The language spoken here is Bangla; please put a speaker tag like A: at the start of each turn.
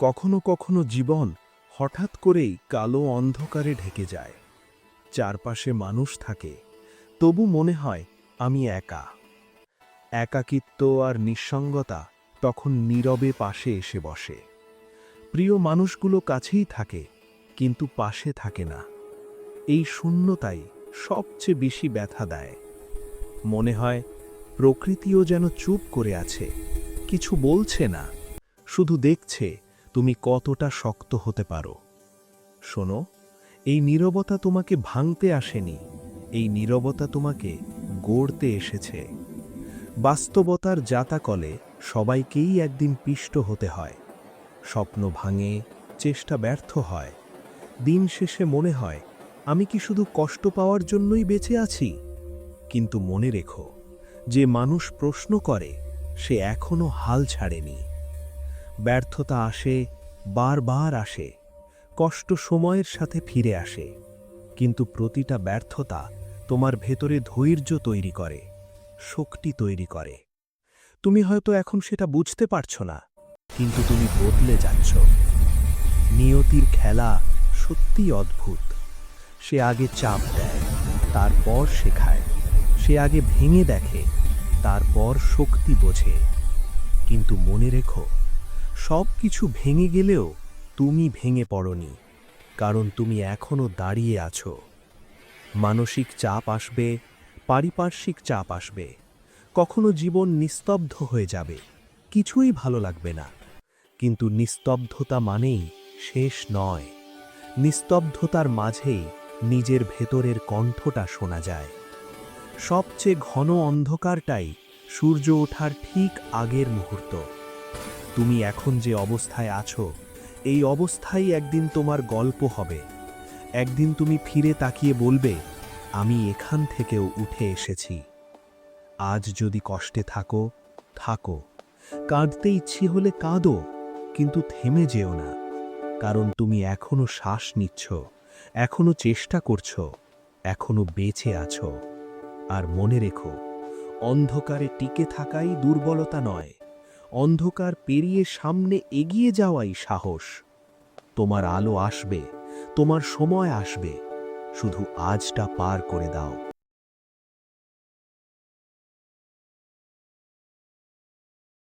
A: কখনো কখনো জীবন হঠাৎ করেই কালো অন্ধকারে ঢেকে যায়। চারপাশে মানুষ থাকে, তবু মনে হয় আমি একা। একাকিত্ব আর নিঃসঙ্গতা তখন নীরবে পাশে এসে বসে। প্রিয় মানুষগুলো কাছেই থাকে, কিন্তু পাশে থাকে না। এই শূন্যতাই সবচেয়ে বেশি ব্যথা দেয়। মনে হয় প্রকৃতিও যেন চুপ করে আছে। কিছু বলছে না। শুধু দেখছে তুমি কতটা শক্ত হতে পারো। শোনো, এই নীরবতা তোমাকে ভাঙতে আসেনি। এই নীরবতা তোমাকে গড়তে এসেছে। বাস্তবতার জাতাকলে সবাইকেই একদিন পিষ্ট হতে হয়। স্বপ্ন ভাঙে, চেষ্টা ব্যর্থ হয়। দিন শেষে মনে হয়, আমি কি শুধু কষ্ট পাওয়ার জন্যই বেঁচে আছি? কিন্তু মনে রেখো যে মানুষ প্রশ্ন করে, সে এখনও হাল ছাড়েনি। ব্যর্থতা আসে, বারবার আসে, কষ্ট সময়ের সাথে ফিরে আসে। কিন্তু প্রতিটা ব্যর্থতা তোমার ভেতরে ধৈর্য তৈরি করে, শক্তি তৈরি করে। তুমি হয়তো এখন সেটা বুঝতে পারছ না, কিন্তু তুমি বদলে যাচ্ছ। নিয়তির খেলা সত্যিই অদ্ভুত। সে আগে চাপ দেয়, তারপর শেখায়। সে আগে ভেঙে দেখে, তারপর শক্তি বোঝে। কিন্তু মনে রেখো, সব কিছু ভেঙে গেলেও তুমি ভেঙে পড়নি, কারণ তুমি এখনও দাঁড়িয়ে আছো। মানসিক চাপ আসবে, পারিপার্শ্বিক চাপ আসবে, কখনো জীবন নিস্তব্ধ হয়ে যাবে, কিছুই ভালো লাগবে না। কিন্তু নিস্তব্ধতা মানেই শেষ নয়, নিস্তব্ধতার মাঝেই নিজের ভেতরের কণ্ঠটা শোনা যায়। সবচেয়ে ঘন অন্ধকারটাই সূর্য ওঠার ঠিক আগের মুহূর্ত। তুমি এখন যে অবস্থায় আছো, এই অবস্থাই একদিন তোমার গল্প হবে। একদিন তুমি ফিরে তাকিয়ে বলবে, আমি এখান থেকেও উঠে এসেছি। আজ যদি কষ্টে থাকো থাকো। কাঁদতে ইচ্ছে হলে কাঁদো, কিন্তু থেমে যেও না। কারণ তুমি এখনও শ্বাস নিচ্ছ, এখনও চেষ্টা করছ, এখনও বেঁচে আছো। আর মনে রেখো, অন্ধকারে টিকে থাকাই দুর্বলতা নয়। অন্ধকার পেরিয়ে সামনে এগিয়ে যাওয়াই সাহস। তোমার আলো আসবে, তোমার সময় আসবে। শুধু আজটা পার করে দাও।